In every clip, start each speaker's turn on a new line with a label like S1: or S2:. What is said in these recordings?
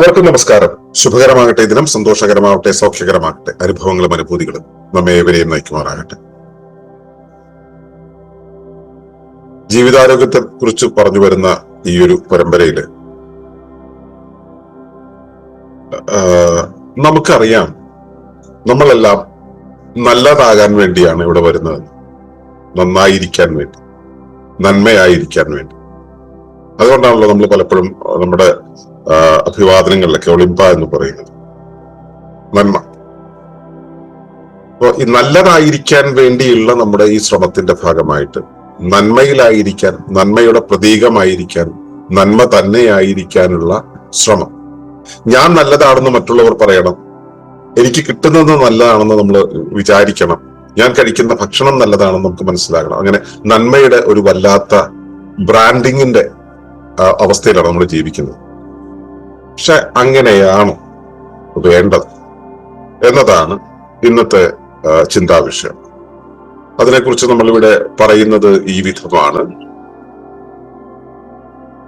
S1: ഏവർക്കും നമസ്കാരം. ശുഭകരമാകട്ടെ ദിനം സന്തോഷകരമാകട്ടെ സൗഖ്യകരമാകട്ടെ അനുഭവങ്ങളും അനുഭൂതികളും നമ്മെ ഏവരെയും നയിക്കുമാറാകട്ടെ. ജീവിതാരോഗ്യത്തെ കുറിച്ച് പറഞ്ഞു വരുന്ന ഈ ഒരു പരമ്പരയിൽ നമുക്കറിയാം നമ്മളെല്ലാം നല്ലതാകാൻ വേണ്ടിയാണ് ഇവിടെ വരുന്നത്. നന്നായിരിക്കാൻ വേണ്ടി നന്മയായിരിക്കാൻ വേണ്ടി. അതുകൊണ്ടാണല്ലോ നമ്മൾ പലപ്പോഴും നമ്മുടെ അഭിവാദനങ്ങളിലൊക്കെ ഒളിമ്പ എന്ന് പറയുന്നത്. നന്മ. അപ്പോ ഈ നല്ലതായിരിക്കാൻ വേണ്ടിയുള്ള നമ്മുടെ ഈ ശ്രമത്തിന്റെ ഭാഗമായിട്ട് നന്മയിലായിരിക്കാൻ നന്മയുടെ പ്രതീകമായിരിക്കാൻ നന്മ തന്നെയായിരിക്കാനുള്ള ശ്രമം. ഞാൻ നല്ലതാണെന്ന് മറ്റുള്ളവർ പറയണം. എനിക്ക് കിട്ടുന്നത് നല്ലതാണെന്ന് നമ്മൾ വിചാരിക്കണം. ഞാൻ കഴിക്കുന്ന ഭക്ഷണം നല്ലതാണെന്ന് നമുക്ക് മനസ്സിലാക്കണം അങ്ങനെ നന്മയുടെ ഒരു വല്ലാത്ത ബ്രാൻഡിങ്ങിന്റെ അവസ്ഥയിലാണ് നമ്മൾ ജീവിക്കുന്നത്. പക്ഷെ അങ്ങനെയാണ് വേണ്ടത് എന്നതാണ് ഇന്നത്തെ ചിന്താവിഷയം. അതിനെക്കുറിച്ച് നമ്മളിവിടെ പറയുന്നത് ഈ വിധമാണ്.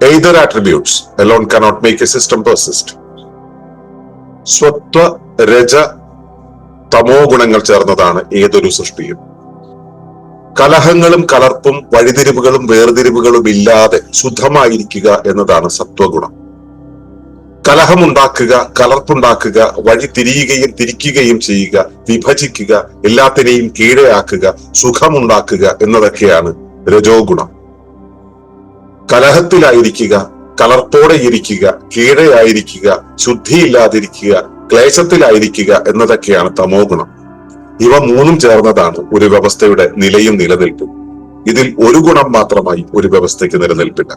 S1: Either attributes alone cannot make a system persist സ്വത്വ രജ തമോ ഗുണങ്ങൾ ചേർന്നതാണ് ഏതൊരു സൃഷ്ടിയും. കലഹങ്ങളും കലർപ്പും വഴിതിരിവുകളും വേർതിരിവുകളും ഇല്ലാതെ ശുദ്ധമായിരിക്കുക എന്നതാണ് സത്വഗുണം. കലഹമുണ്ടാക്കുക കലർപ്പുണ്ടാക്കുക വഴി തിരിയുകയും തിരിക്കുകയും ചെയ്യുക വിഭജിക്കുക എല്ലാത്തിനെയും കീഴയാക്കുക സുഖമുണ്ടാക്കുക എന്നതൊക്കെയാണ് രജോ ഗുണം കലഹത്തിലായിരിക്കുക കലർപ്പോടെ ഇരിക്കുക കീഴയായിരിക്കുക ശുദ്ധിയില്ലാതിരിക്കുക ക്ലേശത്തിലായിരിക്കുക എന്നതൊക്കെയാണ് തമോ ഗുണം ഇവ മൂന്നും ചേർന്നതാണ് ഒരു വ്യവസ്ഥയുടെ നിലയും നിലനിൽപ്പും. ഇതിൽ ഒരു ഗുണം മാത്രമായി ഒരു വ്യവസ്ഥയ്ക്ക് നിലനിൽപ്പില്ല.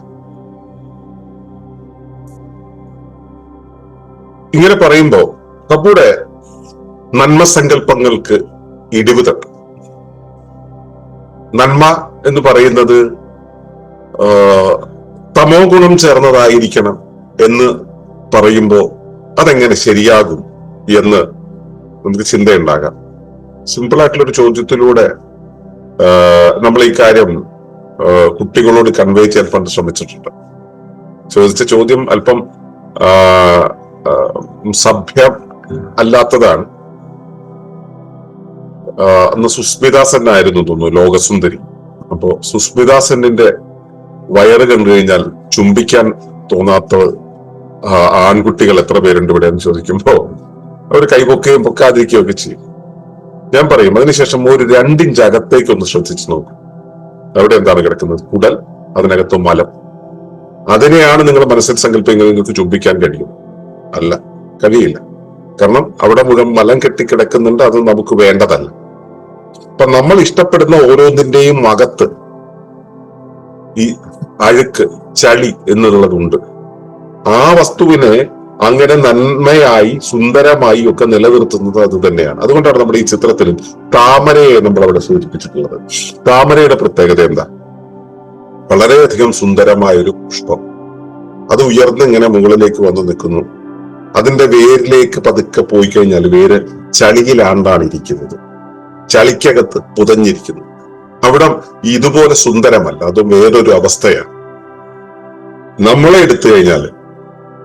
S1: ഇങ്ങനെ പറയുമ്പോ നമ്മുടെ നന്മ സങ്കല്പങ്ങൾക്ക് ഇടിവ് തട്ടും. നന്മ എന്ന് പറയുന്നത് തമോ ഗുണം ചേർന്നതായിരിക്കണം എന്ന് പറയുമ്പോ അതെങ്ങനെ ശരിയാകും എന്ന് നമുക്ക് ചിന്തയുണ്ടാകാം. സിമ്പിൾ ആയിട്ടുള്ള ഒരു ചോദ്യത്തിലൂടെ നമ്മൾ ഈ കാര്യം കുട്ടികളോട് കൺവേ ചെയ്യാൻ പണ്ട് ശ്രമിച്ചിട്ടുണ്ട്. ചോദിച്ച ചോദ്യം അല്പം സഭ്യം അല്ലാത്തതാണ്. അന്ന് സുസ്മിത സെൻ ആയിരുന്നു തോന്നുന്നു ലോകസുന്ദരി. അപ്പോ സുസ്മിത സെന്നിന്റെ വയറ് കണ്ടു കഴിഞ്ഞാൽ ചുംബിക്കാൻ തോന്നാത്ത ആൺകുട്ടികൾ എത്ര പേരുണ്ട് ഇവിടെ എന്ന് ചോദിക്കുമ്പോ അവർ കൈപൊക്കുകയും പൊക്കാതിരിക്കുകയും ഒക്കെ ചെയ്യും. ഞാൻ പറയും അതിനുശേഷം ഒരു രണ്ടിഞ്ച് അകത്തേക്ക് ഒന്ന് ശ്രദ്ധിച്ചു നോക്കും. അവിടെ എന്താണ് കിടക്കുന്നത്? കുടൽ അതിനകത്ത് മലം. അതിനെയാണ് നിങ്ങൾ മനസ്സിൽ സങ്കല്പിക്കുന്നത് നിങ്ങൾക്ക് ചുംബിക്കാൻ കഴിയും. അല്ല കഴിയില്ല. കാരണം അവിടെ മുഴുവൻ മലം കെട്ടിക്കിടക്കുന്നുണ്ട് അത് നമുക്ക് വേണ്ടതല്ല. അപ്പൊ നമ്മൾ ഇഷ്ടപ്പെടുന്ന ഓരോന്നിന്റെയും അകത്ത് ഈ അഴുക്ക് ചളി എന്നുള്ളതുണ്ട്. ആ വസ്തുവിനെ അങ്ങനെ നന്മയായി സുന്ദരമായി ഒക്കെ നിലനിർത്തുന്നത് അത് തന്നെയാണ്. അതുകൊണ്ടാണ് നമ്മുടെ ഈ ചിത്രത്തിൽ താമരയെ നമ്മൾ അവിടെ സൂചിപ്പിച്ചിട്ടുള്ളത്. താമരയുടെ പ്രത്യേകത എന്താ? വളരെയധികം സുന്ദരമായ ഒരു പുഷ്പം. അത് ഉയർന്ന് ഇങ്ങനെ മുകളിലേക്ക് വന്നു നിൽക്കുന്നു. അതിന്റെ വേരിലേക്ക് പതുക്കെ പോയി കഴിഞ്ഞാൽ വേര് ചളിയിലാണ്ടാണ് ഇരിക്കുന്നത്. ചളിക്കകത്ത് പുതഞ്ഞിരിക്കുന്നു. അവിടെ ഇതുപോലെ സുന്ദരമല്ല അത് വേറൊരു അവസ്ഥയാണ്. നമ്മളെ എടുത്തു കഴിഞ്ഞാൽ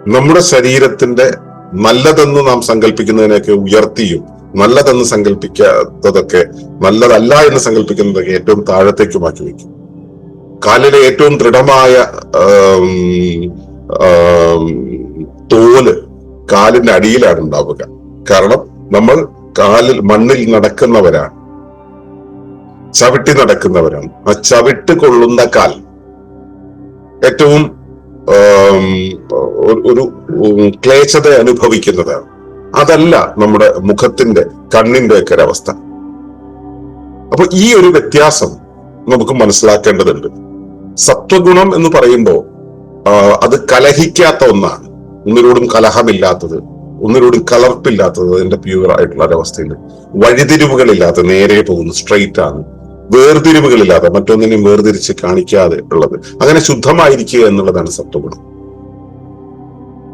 S1: നമ്മുടെ ശരീരത്തിന്റെ നല്ലതെന്ന് നാം സങ്കല്പിക്കുന്നതിനെയൊക്കെ ഉയർത്തിയും നല്ലതെന്ന് സങ്കല്പിക്കാത്തതൊക്കെ നല്ലതല്ല എന്ന് സങ്കല്പിക്കുന്നതൊക്കെ ഏറ്റവും താഴത്തേക്ക് മാറ്റി വയ്ക്കും. കാലിലെ ഏറ്റവും ദൃഢമായ തോൽ കാലിന്റെ അടിയിലാണ് ഉണ്ടാവുക. കാരണം നമ്മൾ കാലിൽ മണ്ണിൽ നടക്കുന്നവരാണ്. ചവിട്ടി നടക്കുന്നവരാണ്. ആ ചവിട്ട് കൊള്ളുന്ന കാൽ ഏറ്റവും ഒരു- ക്ലേശത അനുഭവിക്കുന്നതാണ് അതല്ല നമ്മുടെ മുഖത്തിന്റെ കണ്ണിന്റെ ഒക്കെ ഒരവസ്ഥ അപ്പൊ ഈ ഒരു വ്യത്യാസം നമുക്ക് മനസ്സിലാക്കേണ്ടതുണ്ട്. സത്വഗുണം എന്ന് പറയുമ്പോൾ അത് കലഹിക്കാത്ത ഒന്നാണ്. ഒന്നിനോടും കലഹമില്ലാത്തത് ഒന്നിനോടും കലർപ്പില്ലാത്തത് അതിന്റെ പ്യൂർ ആയിട്ടുള്ള ഒരവസ്ഥയുണ്ട് വഴിതിരിവുകളില്ലാത്ത നേരെ പോകുന്നു സ്ട്രെയിറ്റ് ആണ്. വേർതിരിവുകളില്ലാതെ മറ്റൊന്നിനെയും വേർതിരിച്ച് കാണിക്കാതെ ഉള്ളത് അങ്ങനെ ശുദ്ധമായിരിക്കുക എന്നുള്ളതാണ് സത്വഗുണം.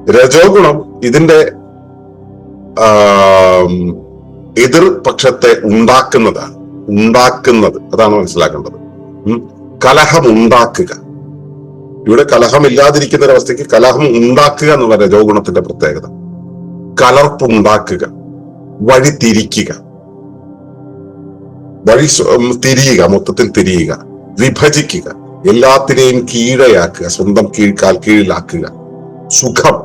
S1: രജോ ഗുണം ഇതിന്റെ എതിർ പക്ഷത്തെ ഉണ്ടാക്കുന്നതാണ്. ഉണ്ടാക്കുന്നത്. അതാണ് മനസ്സിലാക്കേണ്ടത്. കലഹം ഉണ്ടാക്കുക ഇവിടെ കലഹം ഇല്ലാതിരിക്കുന്ന ഒരവസ്ഥയ്ക്ക് കലഹം ഉണ്ടാക്കുക എന്നുള്ള രജോ ഗുണത്തിന്റെ പ്രത്യേകത. കലർപ്പ് ഉണ്ടാക്കുക വഴി തിരിയുക മൊത്തത്തിൽ തിരിയുക വിഭജിക്കുക എല്ലാത്തിനെയും കീഴയാക്കുക സ്വന്തം കീഴ്ക്കാൽ കീഴിലാക്കുക. സുഖം.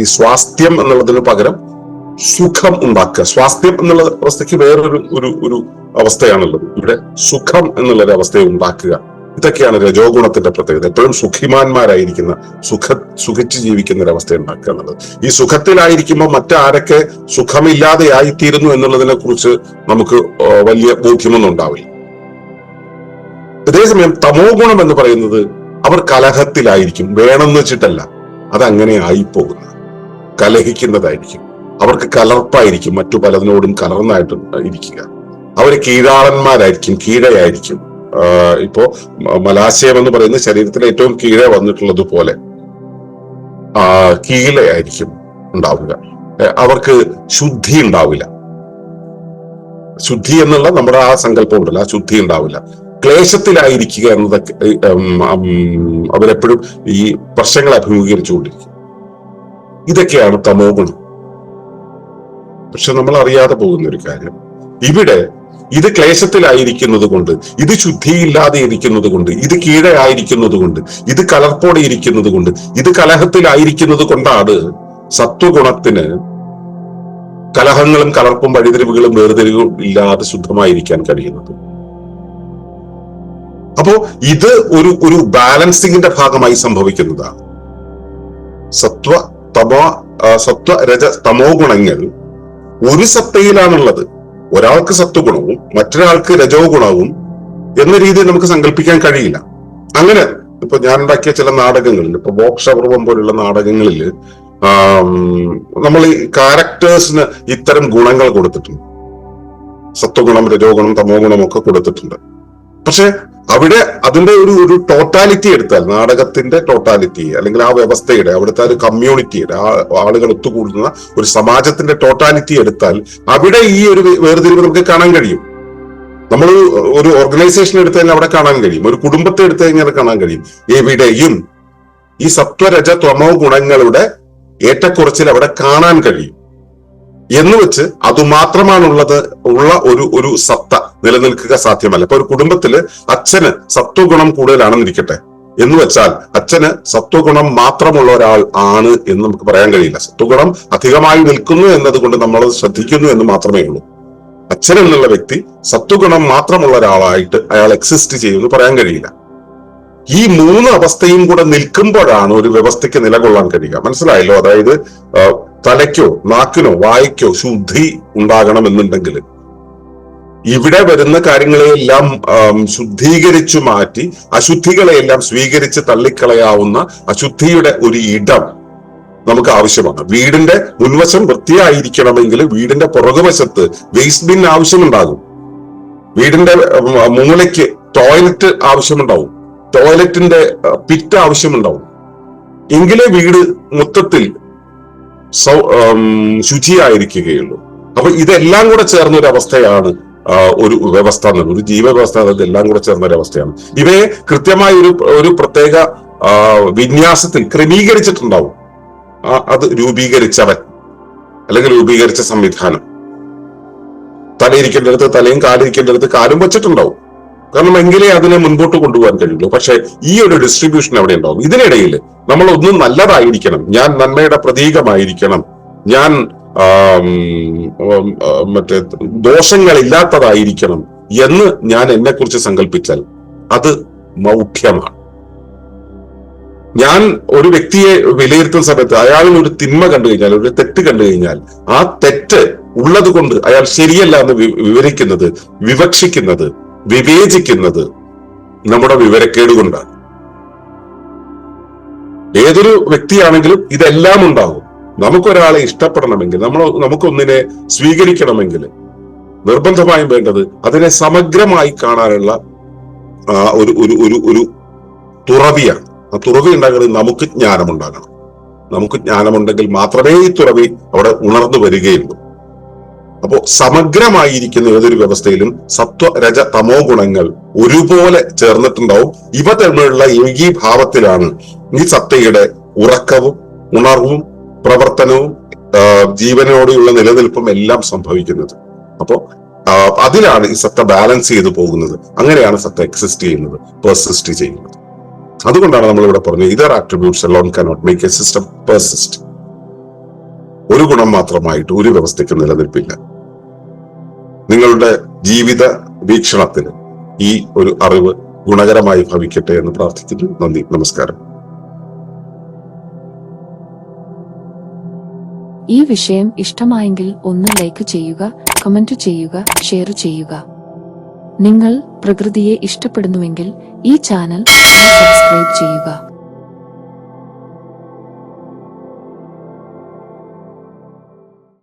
S1: ഈ സ്വാസ്ഥ്യം എന്നുള്ളതിന് പകരം സുഖം ഉണ്ടാക്കുക. സ്വാസ്ഥ്യം എന്നുള്ള അവസ്ഥയ്ക്ക് വേറൊരു ഒരു ഒരു അവസ്ഥയാണുള്ളത്. ഇവിടെ സുഖം എന്നുള്ളൊരു അവസ്ഥയെ ഉണ്ടാക്കുക. ഇതൊക്കെയാണ് രജോ ഗുണത്തിന്റെ പ്രത്യേകത. എപ്പോഴും സുഖിമാന്മാരായിരിക്കുന്ന സുഖ സുഖിച്ച് ജീവിക്കുന്ന ഒരു അവസ്ഥ ഉണ്ടാക്കുക എന്നുള്ളത്. ഈ സുഖത്തിലായിരിക്കുമ്പോൾ മറ്റാരൊക്കെ സുഖമില്ലാതെ ആയിത്തീരുന്നു എന്നുള്ളതിനെ കുറിച്ച് നമുക്ക് വലിയ ബോധ്യമൊന്നും ഉണ്ടാവില്ല. അതേസമയം തമോ ഗുണം എന്ന് പറയുന്നത് അവർ കലഹത്തിലായിരിക്കും. വേണമെന്ന് വെച്ചിട്ടല്ല. അതങ്ങനെ പോകുന്ന കലഹിക്കുന്നതായിരിക്കും. അവർക്ക് കലർപ്പായിരിക്കും മറ്റു പലതിനോടും കലർന്നായിട്ട് ഇരിക്കുക. അവർ കീഴാളന്മാരായിരിക്കും കീഴയായിരിക്കും. ഇപ്പോ മലാശയം എന്ന് പറയുന്ന ശരീരത്തിലെ ഏറ്റവും കീഴെ വന്നിട്ടുള്ളത് പോലെ ആ കീഴയായിരിക്കും ഉണ്ടാവുക. അവർക്ക് ശുദ്ധി ഉണ്ടാവില്ല. ശുദ്ധി എന്നുള്ള നമ്മുടെ ആ സങ്കല്പം ഉണ്ടല്ലോ ആ ശുദ്ധി ഉണ്ടാവില്ല. ക്ലേശത്തിലായിരിക്കുക എന്നതൊക്കെ അവരെപ്പോഴും ഈ പ്രശ്നങ്ങളെ അഭിമുഖീകരിച്ചുകൊണ്ടിരിക്കും. ഇതൊക്കെയാണ് തമോ ഗുണം. പക്ഷെ നമ്മൾ അറിയാതെ പോകുന്ന ഒരു കാര്യം ഇവിടെ ഇത് ക്ലേശത്തിലായിരിക്കുന്നത് കൊണ്ട് ഇത് ശുദ്ധിയില്ലാതെ ഇരിക്കുന്നത് കൊണ്ട് ഇത് കീഴെ ആയിരിക്കുന്നത് കൊണ്ട് ഇത് കലർപ്പോടെ ഇരിക്കുന്നത് കൊണ്ട് ഇത് കലഹത്തിലായിരിക്കുന്നത് കൊണ്ടാണ് സത്വഗുണത്തിന് കലഹങ്ങളും കലർപ്പും വഴിതിരിവുകളും വേർതിരിവും ഇല്ലാതെ ശുദ്ധമായിരിക്കാൻ കഴിയുന്നത്. അപ്പോ ഇത് ഒരു ഒരു ബാലൻസിങ്ങിന്റെ ഭാഗമായി സംഭവിക്കുന്നതാണ്. സത്വ തമോ സത്വ രജ തമോ ഗുണങ്ങൾ ഒരു സത്തയിലാണുള്ളത്. ഒരാൾക്ക് സത്വഗുണവും മറ്റൊരാൾക്ക് രജോ ഗുണവും എന്ന രീതിയിൽ നമുക്ക് സങ്കല്പിക്കാൻ കഴിയില്ല. അങ്ങനെ ഇപ്പൊ ഞാൻ ഉണ്ടാക്കിയ ചില നാടകങ്ങളിൽ ഇപ്പൊ ബോക്ഷപൂർവം പോലുള്ള നാടകങ്ങളിൽ നമ്മൾ ഈ ക്യാരക്ടേഴ്സിന് ഇത്തരം ഗുണങ്ങൾ കൊടുത്തിട്ടുണ്ട്. സത്വഗുണം രജോ ഗുണം തമോ ഗുണം ഒക്കെ കൊടുത്തിട്ടുണ്ട്. പക്ഷെ അവിടെ അതിന്റെ ഒരു ഒരു ടോട്ടാലിറ്റി എടുത്താൽ നാടകത്തിന്റെ ടോട്ടാലിറ്റി അല്ലെങ്കിൽ ആ വ്യവസ്ഥയുടെ അവിടുത്തെ ഒരു കമ്മ്യൂണിറ്റിയുടെ ആ ആളുകൾ ഒത്തുകൂടുന്ന ഒരു സമാജത്തിന്റെ ടോട്ടാലിറ്റി എടുത്താൽ അവിടെ ഈ ഒരു വേർതിരിവ് നമുക്ക് കാണാൻ കഴിയും. നമ്മൾ ഒരു ഓർഗനൈസേഷൻ എടുത്തു കഴിഞ്ഞാൽ അവിടെ കാണാൻ കഴിയും. ഒരു കുടുംബത്തെ എടുത്തു കഴിഞ്ഞാൽ കാണാൻ കഴിയും. എവിടെയും ഈ സത്വരജ തമോ ഗുണങ്ങളുടെ ഏറ്റക്കുറച്ചിൽ അവിടെ കാണാൻ കഴിയും. എന്ന് വെച്ച് അതുമാത്രമാണുള്ളത് ഉള്ള ഒരു ഒരു സത്ത നിലനിൽക്കുക സാധ്യമല്ല. ഇപ്പൊ ഒരു കുടുംബത്തിൽ അച്ഛന് സത്വഗുണം കൂടുതലാണെന്നിരിക്കട്ടെ. എന്ന് വെച്ചാൽ അച്ഛന് സത്വഗുണം മാത്രമുള്ള ഒരാൾ ആണ് എന്ന് നമുക്ക് പറയാൻ കഴിയില്ല. സത്വഗുണം അധികമായി നിൽക്കുന്നു എന്നതുകൊണ്ട് നമ്മൾ ശ്രദ്ധിക്കുന്നു എന്ന് മാത്രമേ ഉള്ളൂ. അച്ഛൻ എന്നുള്ള വ്യക്തി സത്വഗുണം മാത്രമുള്ള ഒരാളായിട്ട് അയാൾ എക്സിസ്റ്റ് ചെയ്യുമെന്ന് പറയാൻ കഴിയില്ല. ഈ മൂന്ന് അവസ്ഥയും കൂടെ നിൽക്കുമ്പോഴാണ് ഒരു വ്യവസ്ഥയ്ക്ക് നിലകൊള്ളാൻ കഴിയുക. മനസ്സിലായല്ലോ? അതായത് തലയ്ക്കോ നാക്കിനോ വായിക്കോ ശുദ്ധി ഉണ്ടാകണമെന്നുണ്ടെങ്കിൽ ഇവിടെ വരുന്ന കാര്യങ്ങളെയെല്ലാം ശുദ്ധീകരിച്ചു മാറ്റി അശുദ്ധികളെയെല്ലാം സ്വീകരിച്ച് തള്ളിക്കളയാവുന്ന അശുദ്ധിയുടെ ഒരു ഇടം നമുക്ക് ആവശ്യമാണ്. വീടിന്റെ മുൻവശം വൃത്തിയായിരിക്കണമെങ്കിൽ വീടിന്റെ പുറകുവശത്ത് വേസ്റ്റ് ബിൻ ആവശ്യമുണ്ടാകും. വീടിന്റെ മൂലയ്ക്ക് ടോയ്ലറ്റ് ആവശ്യമുണ്ടാവും ടോയ്ലറ്റിന്റെ പിറ്റ് ആവശ്യമുണ്ടാവും എങ്കിലേ വീട് മൊത്തത്തിൽ ശുചിയായിരിക്കുകയുള്ളൂ. അപ്പൊ ഇതെല്ലാം കൂടെ ചേർന്ന ഒരു അവസ്ഥയാണ് ഒരു വ്യവസ്ഥ ഒരു ജീവവ്യവസ്ഥ എന്നത് എല്ലാം കൂടെ ചേർന്ന ഒരു അവസ്ഥയാണ് ഇവയെ കൃത്യമായ ഒരു ഒരു പ്രത്യേക വിന്യാസത്തിൽ ക്രമീകരിച്ചിട്ടുണ്ടാവും. അത് രൂപീകരിച്ചവൻ അല്ലെങ്കിൽ രൂപീകരിച്ച സംവിധാനം. തലയിരിക്കേണ്ടടുത്ത് തലയും കാലിരിക്കേണ്ടടുത്ത് കാലും വെച്ചിട്ടുണ്ടാവും. കാരണം എങ്കിലേ അതിനെ മുൻപോട്ട് കൊണ്ടുപോകാൻ കഴിയുള്ളൂ. പക്ഷെ ഈ ഒരു ഡിസ്ട്രിബ്യൂഷൻ അവിടെ ഉണ്ടാവും? ഇതിനിടയിൽ നമ്മൾ ഒന്നും നല്ലതായിരിക്കണം. ഞാൻ നന്മയുടെ പ്രതീകമായിരിക്കണം. ഞാൻ മറ്റേ ദോഷങ്ങളില്ലാത്തതായിരിക്കണം എന്ന് ഞാൻ എന്നെ കുറിച്ച് സങ്കല്പിച്ചാൽ അത് മൗഢ്യമാണ് ഞാൻ ഒരു വ്യക്തിയെ വിലയിരുത്തുന്ന സമയത്ത് അയാളിൽ ഒരു തിന്മ കണ്ടു കഴിഞ്ഞാൽ ഒരു തെറ്റ് കണ്ടു കഴിഞ്ഞാൽ ആ തെറ്റ് ഉള്ളത് കൊണ്ട് അയാൾ ശരിയല്ല എന്ന് വിവരിക്കുന്നത് വിവക്ഷിക്കുന്നത് വിവേചിക്കുന്നത് നമ്മുടെ വിവരക്കേട് കൊണ്ടാണ്. ഏതൊരു വ്യക്തിയാണെങ്കിലും ഇതെല്ലാം ഉണ്ടാകും. നമുക്കൊരാളെ ഇഷ്ടപ്പെടണമെങ്കിൽ നമ്മൾ നമുക്കൊന്നിനെ സ്വീകരിക്കണമെങ്കിൽ നിർബന്ധമായും വേണ്ടത് അതിനെ സമഗ്രമായി കാണാനുള്ള ഒരു ഒരു ഒരു ഒരു തുറവിയാണ്. ആ തുറവി ഉണ്ടാകണമെങ്കിൽ നമുക്ക് ജ്ഞാനമുണ്ടാകണം. നമുക്ക് ജ്ഞാനമുണ്ടെങ്കിൽ മാത്രമേ ഈ തുറവി അവിടെ ഉണർന്നു വരികയുള്ളൂ. അപ്പോ സമഗ്രമായിരിക്കുന്ന ഏതൊരു വ്യവസ്ഥയിലും സത്വ രജ തമോ ഗുണങ്ങൾ ഒരുപോലെ ചേർന്നിട്ടുണ്ടാവും. ഇവ തമ്മിലുള്ള ഏകീഭാവത്തിലാണ് ഈ സത്തയുടെ ഉറക്കവും ഉണർവും പ്രവർത്തനവും ജീവനോടെയുള്ള നിലനിൽപ്പും എല്ലാം സംഭവിക്കുന്നത്. അപ്പോ അതിലാണ് ഈ സത്ത ബാലൻസ് ചെയ്തു പോകുന്നത്. അങ്ങനെയാണ് സത്ത എക്സിസ്റ്റ് ചെയ്യുന്നത് പെർസിസ്റ്റ് ചെയ്യുന്നത്. അതുകൊണ്ടാണ് നമ്മൾ ഇവിടെ പറഞ്ഞത് either attributes alone cannot make a system persist ഒരു ഗുണം മാത്രമായിട്ട് ഒരു വ്യവസ്ഥയ്ക്ക് നിലനിൽപ്പില്ല. നിങ്ങളുടെ ജീവിത വീക്ഷണത്തിന് ഈ ഒരു അറിവ് ഗുണകരമായി ഭവിക്കട്ടെ എന്ന് പ്രാർത്ഥിക്കുന്നു. നന്ദി. നമസ്കാരം.
S2: ഈ വിഷയം ഇഷ്ടമായെങ്കിൽ ഒന്ന് ലൈക്ക് ചെയ്യുക കമന്റ് ചെയ്യുക ഷെയർ ചെയ്യുക. നിങ്ങൾ പ്രകൃതിയെ ഇഷ്ടപ്പെടുന്നുവെങ്കിൽ ഈ ചാനൽ സബ്സ്ക്രൈബ് ചെയ്യുക.